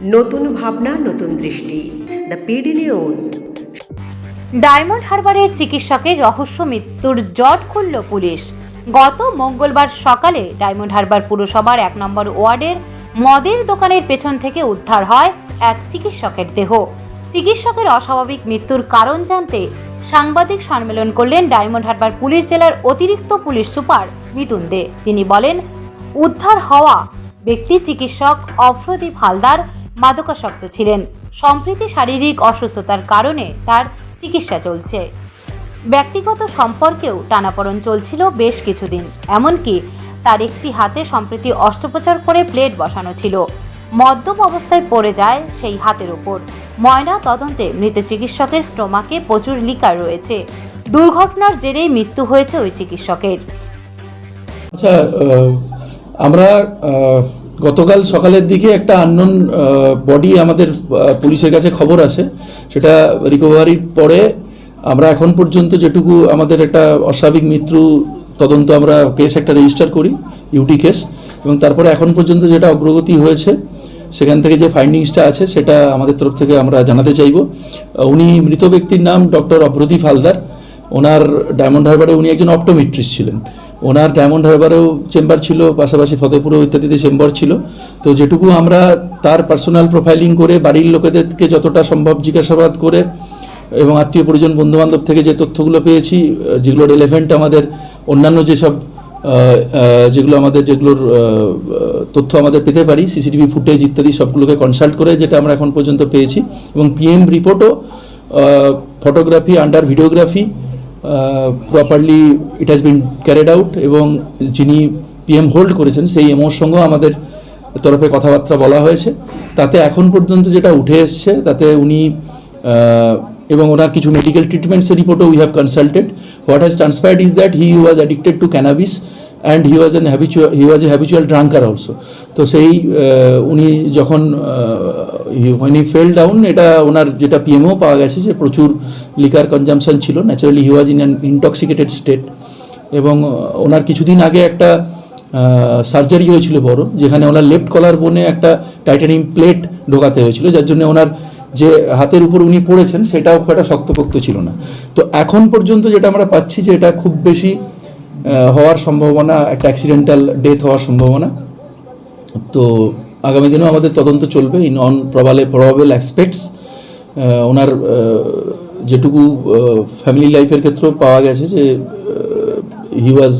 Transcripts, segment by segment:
নতুন ভাবনা, নতুন দৃষ্টি। দ্য পিডি নিউজ ডায়মন্ড হারবারের চিকিৎসকের রহস্য মৃত্যুর জট খুলল পুলিশ। গত মঙ্গলবার সকালে ডায়মন্ড হারবার পুরসভার এক নম্বর ওয়ার্ডের মদের দোকানের পেছন থেকে উদ্ধার হয় এক চিকিৎসকের দেহ। চিকিৎসকের অস্বাভাবিক মৃত্যুর কারণ জানতে সাংবাদিক সম্মেলন করলেন ডায়মন্ড হারবার পুলিশ জেলার অতিরিক্ত পুলিশ সুপার মিতুন দে। তিনি বলেন, উদ্ধার হওয়া ব্যক্তি চিকিৎসক অফ্রদীপ হালদার মাদকাসক্ত ছিলেন। সম্প্রতি শারীরিক অসুস্থতার কারণে তার চিকিৎসা চলছে। ব্যক্তিগত সম্পর্কেও টানাপড়ন চলছিল বেশ কিছুদিন। এমনকি তার একটি হাতে সম্প্রতি অস্ত্রোপচার করে প্লেট বসানো ছিল। মদ্যপ অবস্থায় পড়ে যায় সেই হাতের ওপর। ময়না তদন্তে মৃত চিকিৎসকের স্টোমাকে প্রচুর লিকার রয়েছে। দুর্ঘটনার জেরেই মৃত্যু হয়েছে ওই চিকিৎসকের। আচ্ছা আমরা গতকাল সকালের দিকে একটা আননোন বডি আমাদের পুলিশের কাছে খবর আছে। সেটা রিকভারির পরে আমরা এখন পর্যন্ত যেটুকু আমাদের একটা অস্বাভাবিক মৃত্যু তদন্ত আমরা কেস একটা রেজিস্টার করি ইউটি কেস এবং তারপরে এখন পর্যন্ত যেটা অগ্রগতি হয়েছে, সেখান থেকে যে ফাইন্ডিংসটা আছে, সেটা আমাদের তরফ থেকে আমরা জানাতে চাইব। উনি মৃত ব্যক্তির নাম ডক্টর অভ্রদীপ হালদার। ওনার ডায়মন্ড হারবারে উনি একজন অপটোমেট্রিস্ট ছিলেন। ওনার ডায়মন্ড হারবারেও চেম্বার ছিল, পাশাপাশি ফতেপুরেও ইত্যাদিতে চেম্বার ছিল। তো যেটুকু আমরা তার পার্সোনাল প্রোফাইলিং করে, বাড়ির লোকেদেরকে যতটা সম্ভব জিজ্ঞাসাবাদ করে এবং আত্মীয় পরিজন, বন্ধুবান্ধব থেকে যে তথ্যগুলো পেয়েছি যেগুলো রেলেভেন্ট আমাদের অন্যান্য যেসব যেগুলো আমাদের, যেগুলোর তথ্য আমাদের পেতে পারি সিসিটিভি ফুটেজ ইত্যাদি সবগুলোকে কনসাল্ট করে, যেটা আমরা এখন পর্যন্ত পেয়েছি। এবং PM রিপোর্টও photography under videography properly it has been carried out এবং যিনি পিএম হোল্ড করেছেন, সেই এমওর সঙ্গেও আমাদের তরফে কথাবার্তা বলা হয়েছে। তাতে এখন পর্যন্ত যেটা উঠে এসছে, তাতে উনি এবং ওনার কিছু মেডিকেল ট্রিটমেন্টসের রিপোর্টও we have consulted what has transpired is that he was addicted to cannabis and he was an habitual he was a habitual drunkard also তো সেই উনি যখন হোয়েন ফেল ডাউন এটা ওনার যেটা পিএমও পাওয়া গেছে যে প্রচুর লিকার কনজামশন ছিল naturally he was in an intoxicated state এবং ওনার কিছুদিন আগে একটা সার্জারি হয়েছিল বড়, যেখানে ওনার লেফট কলার বোনে একটা টাইটানিয়াম প্লেট ঢোকাতে হয়েছিল, যার জন্য ওনার যে হাতের উপর উনি পড়েছেন, সেটাও খুব একটা শক্তপোক্ত ছিল না। তো এখন পর্যন্ত যেটা আমরা পাচ্ছি যে এটা খুব বেশি হওয়ার সম্ভাবনা, একটা অ্যাক্সিডেন্টাল ডেথ হওয়ার সম্ভাবনা। তো আগামী দিনেও আমাদের তদন্ত চলবে। ইন অন প্রবালে প্রবাবেল অ্যাসপেক্টস ওনার যেটুকু ফ্যামিলি লাইফের ক্ষেত্রেও পাওয়া গেছে যে হি ওয়াজ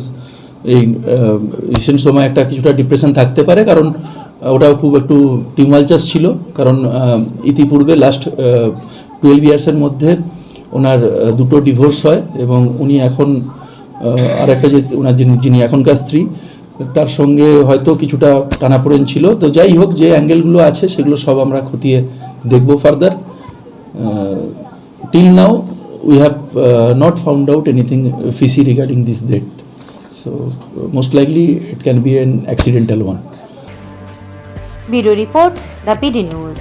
এই রিসেন্ট সময় একটা কিছুটা ডিপ্রেশন থাকতে পারে। কারণ ওটাও খুব একটু টিউমালচাস ছিল। কারণ ইতিপূর্বে লাস্ট টুয়েলভ ইয়ার্সের মধ্যে ওনার দুটো ডিভোর্স হয় এবং উনি এখন আর একটা যে ওনার যিনি যিনি এখনকার স্ত্রী, তার সঙ্গে হয়তো কিছুটা টানাপোড়েন ছিল। তো যাই হোক, যে অ্যাঙ্গেলগুলো আছে, সেগুলো সব আমরা খতিয়ে দেখব further. Till now we have not found out anything fishy regarding this death so most likely it can be an accidental one bureau report the PD news